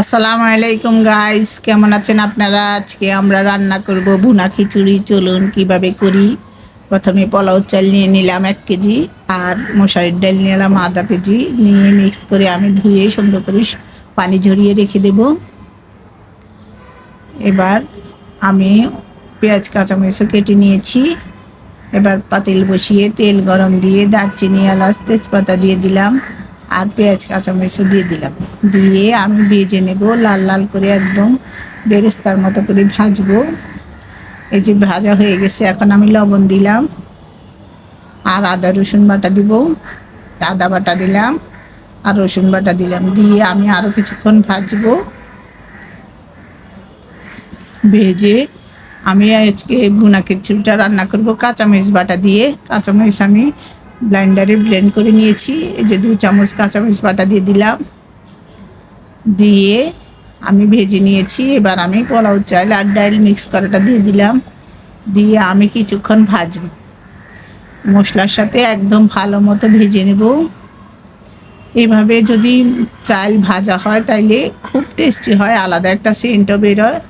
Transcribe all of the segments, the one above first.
আসসালামু আলাইকুম গাইস কেমন আছেন আপনারা? আজকে আমরা রান্না করব ভুনা খিচুড়ি। চলুন কীভাবে করি? প্রথমে পোলাও চাল নিয়ে নিলাম এক কেজি, আর মশারির ডাল নিলাম আধা কেজি। নিয়ে মিক্স করে আমি ধুয়ে সুন্দর করে পানি ঝরিয়ে রেখে দেব। এবার আমি পেঁয়াজ, কাঁচামরিচও কেটে নিয়েছি। এবার পাতিল বসিয়ে তেল গরম দিয়ে দারচিনি, এলাচ, তেজপাতা দিয়ে দিলাম। আর পেঁয়াজ, কাঁচামরিচও দিয়ে দিলাম। দিয়ে আমি ভেজে নেব, লাল লাল করে একদম বেরেস্তার মতো করে ভাজবো। এই যে ভাজা হয়ে গেছে, এখন আমি লবণ দিলাম। আর আদা, রসুন বাটা দিব। আদা বাটা দিলাম, আর রসুন বাটা দিলাম। দিয়ে আমি আরও কিছুক্ষণ ভাজবো। ভেজে আমি আজকে বুনা খিচুড়িটা রান্না করব কাঁচামরিচ বাটা দিয়ে। কাঁচামরিচ আমি ব্লেন্ডারে ব্লেন্ড করে নিয়েছি। এই যে দু চামচ কাঁচামরিচ বাটা দিয়ে দিলাম। দিয়ে আমি ভেজে নিয়েছি। এবার আমি পোলাও চাল আর ডাল মিক্স করাটা দিয়ে দিলাম। দিয়ে আমি কিছুক্ষণ ভাজব। মশলার সাথে একদম ভালো মতো ভেজে নেব। এভাবে যদি চাল ভাজা হয় তাইলে খুব টেস্টি হয়, আলাদা একটা সেন্টও বেরোয়।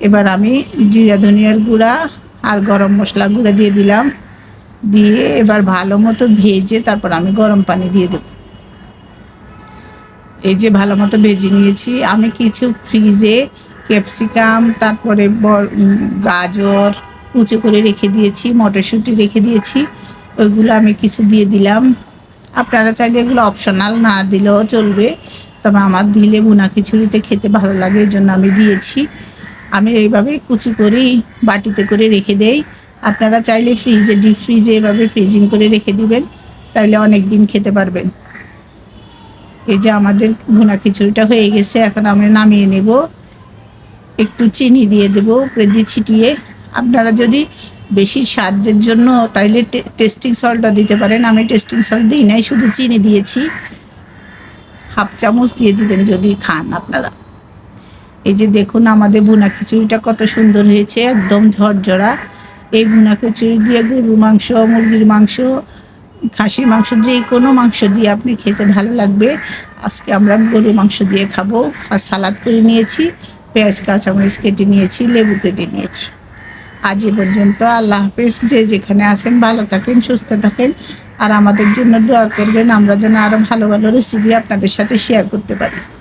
এবার আমি জিরা ধনিয়ার গুঁড়া আর গরম মশলা গুঁড়া দিয়ে দিলাম। দিয়ে এবার ভালো মতো ভেজে তারপর আমি গরম পানি দিয়ে দেব। এই যে ভালো মতো ভেজে নিয়েছি। আমি কিছু ফ্রিজে ক্যাপসিকাম, তারপরে গাজর কুচো করে রেখে দিয়েছি, মটরশুঁটি রেখে দিয়েছি। ওইগুলো আমি কিছু দিয়ে দিলাম। আপনারা চাইলে এগুলো অপশনাল না দিলেও চলবে। তবে আমার দিলে বুনা খিচুড়িতে খেতে ভালো লাগে এই জন্য আমি দিয়েছি। আমি এইভাবে কুচি করেই বাটিতে করে রেখে দেই। আপনারা চাইলে ফ্রিজে ডিপ ফ্রিজে এভাবে ফ্রিজিং করে রেখে দিবেন তাহলে অনেক দিন খেতে পারবেন। এই যে আমাদের ভুনা খিচুড়িটা হয়ে গেছে, এখন আমরা নামিয়ে নেব। একটু চিনি দিয়ে দেবো, উপরে দিয়ে ছিটিয়ে। আপনারা যদি বেশি স্বাদের জন্য তাইলে টেস্টিং সল্টটা দিতে পারেন। আমি টেস্টিং সল্ট দিই নাই, শুধু চিনি দিয়েছি। হাফ চামচ দিয়ে দিবেন যদি খান আপনারা। এই যে দেখুন আমাদের ভুনা খিচুড়িটা কত সুন্দর হয়েছে, একদম ঝরঝরা। এই ভুনা খিচুড়ি দিয়ে গরুর মাংস, মুরগির মাংস, খাসির মাংস, যে কোনো মাংস দিয়ে আপনি খেতে ভালো লাগবে। আজকে আমরা গরুর মাংস দিয়ে খাব। আর সালাদ করে নিয়েছি, পেঁয়াজ, কাঁচামরিচ কেটে নিয়েছি, লেবু কেটে নিয়েছি। আজ এ পর্যন্ত আল্লাহ হাফেজ। যে যেখানে আছেন, ভালো থাকেন, সুস্থ থাকেন। আর আমাদের জন্য দোয়া করবেন, আমরা যেন আরও ভালো ভালো রেসিপি আপনাদের সাথে শেয়ার করতে পারি।